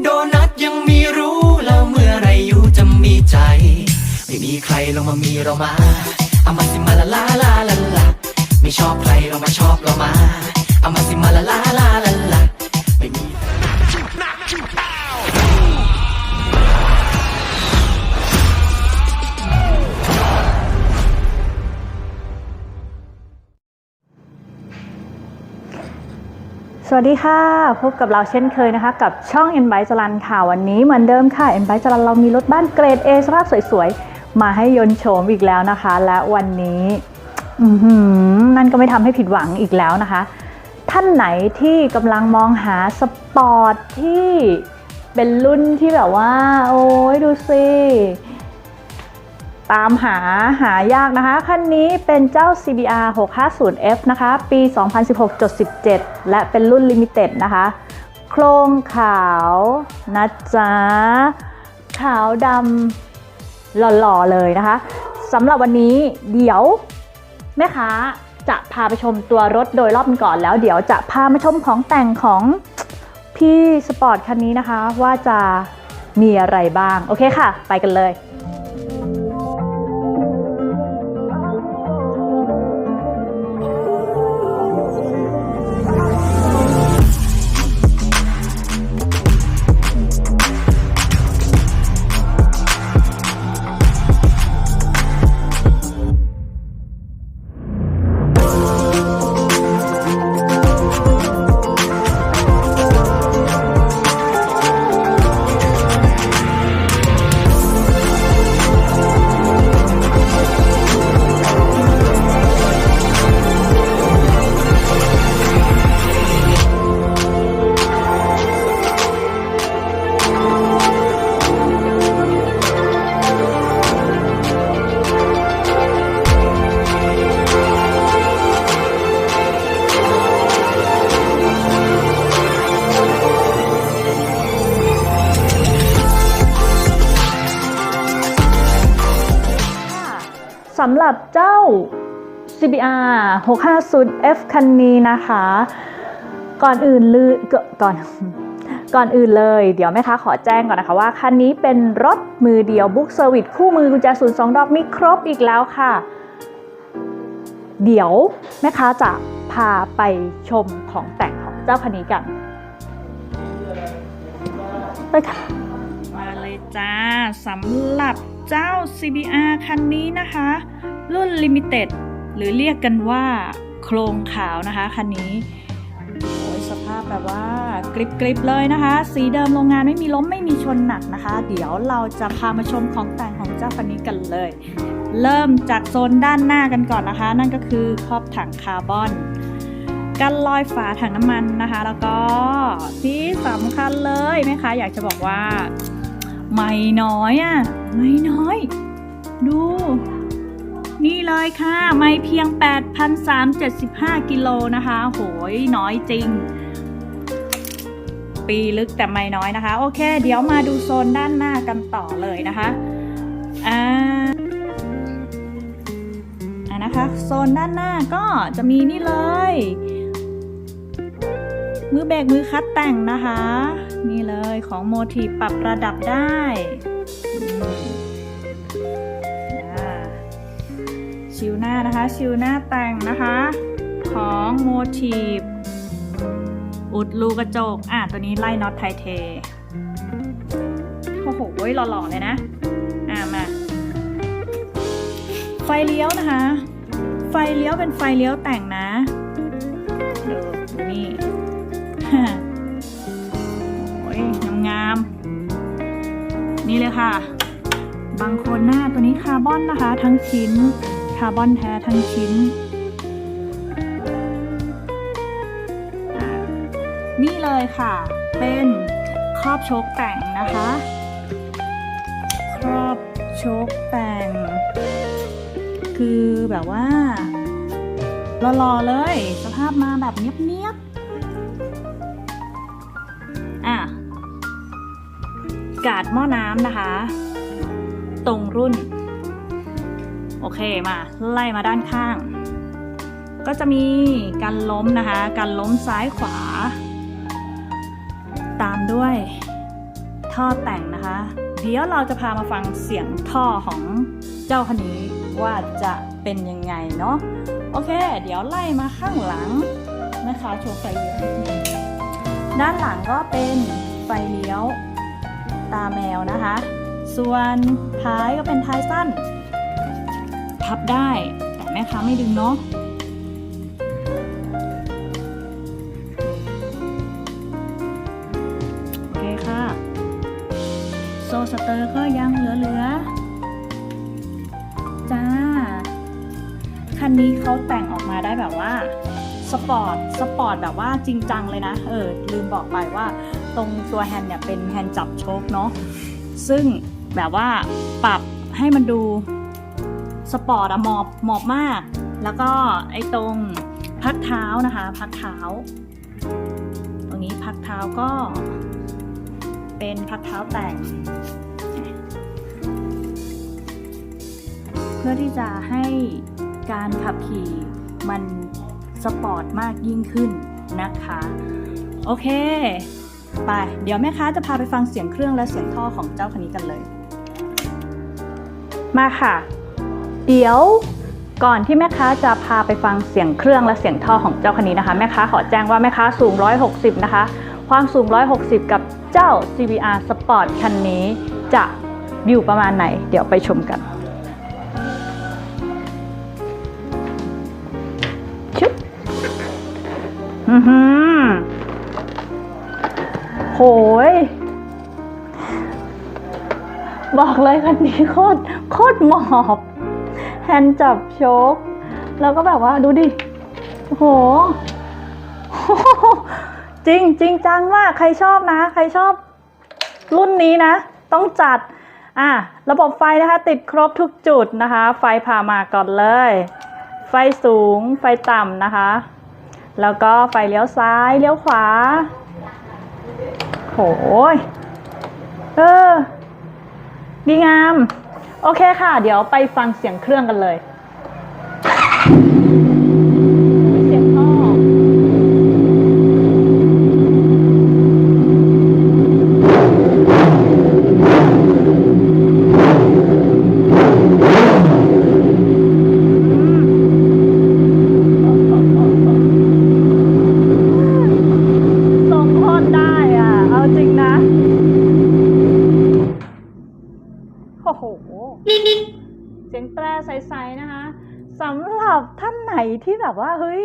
โดนัทยังมีรู้แล้วเมื่อไรอยู่จะมีใจ ไม่มีใครลงมามีเรามาเอามาสิมาละลาลาลาลาไม่ชอบใครเรามาชอบเรามาเอามาสิมาละลาลาลาลา สวัสดีค่ะ พบกับเราเช่นเคยนะคะ กับช่อง e n b y จรันค่ะ วันนี้เหมือนเดิมค่ะ e n b y จรันเรามีรถบ้านเกรด A สภาพสวยๆ มาให้ยนโฉมอีกแล้วนะคะ และวันนี้นั่นก็ไม่ทำให้ผิดหวังอีกแล้วนะคะ ท่านไหนที่กำลังมองหาสปอร์ตที่เป็นรุ่นที่แบบว่า โอ้ยดูสิ ตามหาหายากนะคะ คันนี้เป็นเจ้า CBR 650F นะคะ ปี 2016.17 และเป็นรุ่น Limited นะคะ โครงขาวนะจ๊ะ ขาวดำหล่อๆเลยนะคะสำหรับวันนี้เดี๋ยวแม่ค้าจะพาไปชมตัวรถโดยรอบก่อนแล้ว เดี๋ยวจะพามาชมของแต่งของพี่สปอร์ตคันนี้นะคะ ว่าจะมีอะไรบ้าง โอเคค่ะ ไปกันเลย สำหรับเจ้า CBR 650F คันนี้นะคะ ก่อนอื่นลือก่อนก่อนก่อนอื่นเลย เดี๋ยวแม่ค้าขอแจ้งก่อนนะคะว่า คันนี้เป็นรถมือเดียวบุ๊กเซอร์วิสคู่มือกุญแจศูนย์สองดอกมีครบอีกแล้วค่ะ เดี๋ยวแม่ค้าจะพาไปชมของแต่งของเจ้าคันนี้กันไปค่ะมาเลยจ้าสำหรับ เจ้า CBR คันนี้นะคะ รุ่น Limited หรือเรียกกันว่าโครงขาวนะคะคันนี้โอ้ยสภาพแบบว่ากริบกริบๆเลยนะคะ สีเดิมโรงงานไม่มีล้มไม่มีชนหนักนะคะ เดี๋ยวเราจะพามาชมของแต่งของเจ้าคันนี้กันเลย เริ่มจากโซนด้านหน้ากันก่อนนะคะ นั่นก็คือครอบถังคาร์บอนกันลอยฝาถังน้ำมันนะคะ แล้วก็ที่สำคัญเลยแม่ค้าอยากจะบอกว่า ไม่น้อยอะ น้อยดู นี่เลยค่ะ ไม่เพียง 8,375 กิโลนะคะ โหยน้อยจริง ปีลึกแต่ไม่น้อยนะคะ โอเค เดี๋ยวมาดูโซนด้านหน้ากันต่อเลยนะคะอ่าอ่นะคะโซนด้านหน้าก็จะมีนี่เลย มือเบกมือคัดแต่งนะคะ นี่เลยของโมทีปรับระดับได้ชิวหน้านะคะ ชิวหน้าแต่งนะคะ ของโมทีฟอุดรูกระจก อะ ตัวนี้ไล่น็อตไทเทโอ้โหหล่อๆเลยนะ อะ มา ไฟเลี้ยวนะคะ ไฟเลี้ยวเป็นไฟเลี้ยวแต่งนะ ดูดูนี่ นี่เลยค่ะ บางคนหน้าตัวนี้คาร์บอนนะคะ ทั้งชิ้น คาร์บอนแท้ทั้งชิ้น นี่เลยค่ะ เป็นครอบโชคแต่งนะคะ ครอบโชคแต่ง คือแบบว่าหล่อๆเลย สภาพมาแบบเนียบๆ กาดหม้อน้ำนะคะ ตรงรุ่น โอเคมาไล่มาด้านข้าง ก็จะมีการล้มนะคะการล้มซ้ายขวา ตามด้วยท่อแต่งนะคะ เดี๋ยวเราจะพามาฟังเสียงท่อของเจ้าคันนี้ว่าจะเป็นยังไงเนาะโอเค เดี๋ยวไล่มาข้างหลังนะคะโชว์ไฟเลี้ยวนิดนึงด้านหลังก็เป็นไฟเลี้ยว ตาแมวนะคะ ส่วนท้ายก็เป็นท้ายสั้น พับได้แต่แม่ค้าไม่ดึงเนาะโอเคค่ะ โซสเตอร์ก็ยังเหลือๆ จ้า คันนี้เขาแต่งออกมาได้แบบว่า สปอร์ต สปอร์ตแบบว่าจริงจังเลยนะ เออ ลืมบอกไปว่า ตรงตัวแฮนด์เนี่ยเป็นแฮนด์จับโชคเนาะซึ่งแบบว่าปรับให้มันดูสปอร์ตอะหมอบหมอบมาก แล้วก็ไอ้ตรงพักเท้านะคะ พักเท้า ตรงนี้พักเท้าก็ เป็นพักเท้าแต่ง เพื่อที่จะให้การขับขี่มันสปอร์ตมากยิ่งขึ้นนะคะ โอเค ไป เดี๋ยวแม่ค้าจะพาไปฟังเสียงเครื่องและเสียงท่อของเจ้าคันนี้กันเลย มาค่ะ เดี๋ยวก่อนที่แม่ค้าจะพาไปฟังเสียงเครื่องและเสียงท่อของเจ้าคันนี้นะคะ แม่ค้าขอแจ้งว่าแม่ค้าสูง 160 นะคะ ความสูง 160 กับเจ้า CBR Sport คันนี้จะอยู่ประมาณไหน เดี๋ยวไปชมกันชุบอือหือ โหย บอกเลยคันนี้โคตรโคตรหมอบแฮนด์จับโชคแล้วก็แบบว่าดูดิโอ้โห จริงจริงจังมาก ใครชอบนะ ใครชอบรุ่นนี้นะ ต้องจัด อะ ระบบไฟนะคะ ติดครบทุกจุดนะคะ ไฟผ่ามาก่อนเลย ไฟสูง ไฟต่ำนะคะ แล้วก็ไฟเลี้ยวซ้าย เลี้ยวขวา โหยเออ ดีงาม โอเคค่ะ เดี๋ยวไปฟังเสียงเครื่องกันเลย เสียงท่อ ทรงโคตรได้อะ เอาจริงนะ โอ้โห เสียงแตรใสๆนะคะสำหรับท่านไหนที่แบบว่าเฮ้ย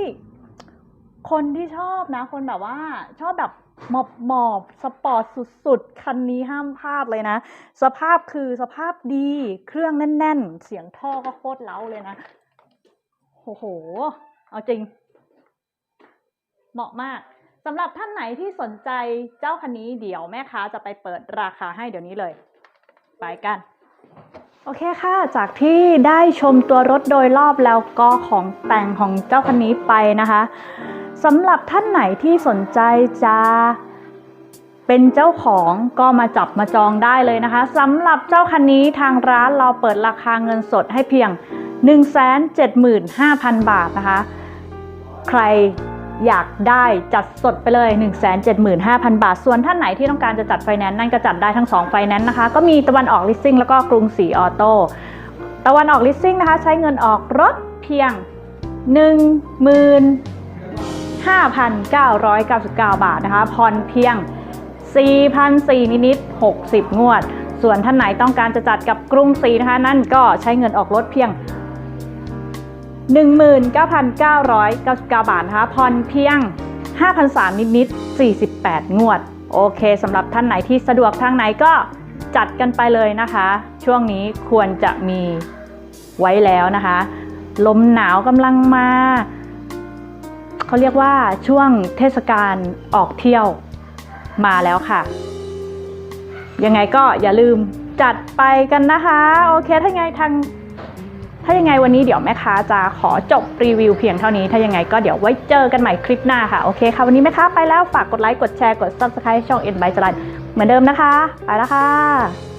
คนที่ชอบนะ คนแบบว่าชอบแบบหมอบหมอบสปอร์ตสุดๆ คันนี้ห้ามพลาดเลยนะ สภาพคือสภาพดี เครื่องแน่น ๆ เสียงท่อก็โคตรเล้าเลยนะ โอ้โห เอาจริง เหมาะมากสำหรับท่านไหนที่สนใจเจ้าคันนี้เดี๋ยวแม่ค้าจะไปเปิดราคาให้เดี๋ยวนี้เลย ไปกัน โอเคค่ะ จากที่ได้ชมตัวรถโดยรอบแล้วก็ของแต่งของเจ้าคันนี้ไปนะคะสำหรับท่านไหนที่สนใจจะเป็นเจ้าของก็มาจับมาจองได้เลยนะคะสำหรับเจ้าคันนี้ทางร้านเราเปิดราคาเงินสดให้เพียง 175,000 บาทนะคะ ใคร อยากได้จัดสดไปเลย 175,000 บาท ส่วนท่านไหนที่ต้องการจะจัดไฟแนนซ์นั่นก็จัดได้ทั้ง2ไฟแนนซ์นะคะ ก็มีตะวันออกลิสซิ่งแล้วก็กรุงศรีออโต้ตะวันออกลิสซิ่งนะคะ ใช้เงินออกรถเพียง 15,999 บาทนะคะผ่อนเพียง 4,400นิดๆ60 งวด ส่วนท่านไหนต้องการจะจัดกับกรุงศรีนะคะ นั่นก็ใช้เงินออกรถเพียง 19,999 บาทนะคะผ่อนเพียง 5,300นิดๆ48 งวด โอเคสำหรับท่านไหนที่สะดวกทางไหนก็จัดกันไปเลยนะคะ ช่วงนี้ควรจะมีไว้แล้วนะคะ ลมหนาวกำลังมาเขาเรียกว่าช่วงเทศกาลออกเที่ยวมาแล้วค่ะ ยังไงก็อย่าลืมจัดไปกันนะคะ โอเค ถ้าไงทาง ถ้ายังไงวันนี้เดี๋ยวแม่ค้าจะขอจบรีวิวเพียงเท่านี้ ถ้ายังไงก็เดี๋ยวไว้เจอกันใหม่คลิปหน้าค่ะ โอเคค่ะ วันนี้แม่ค้าไปแล้ว ฝากกดไลค์ กดแชร์ กด subscribe ช่อง N by จรันเหมือนเดิมนะคะ ไปแล้วค่ะ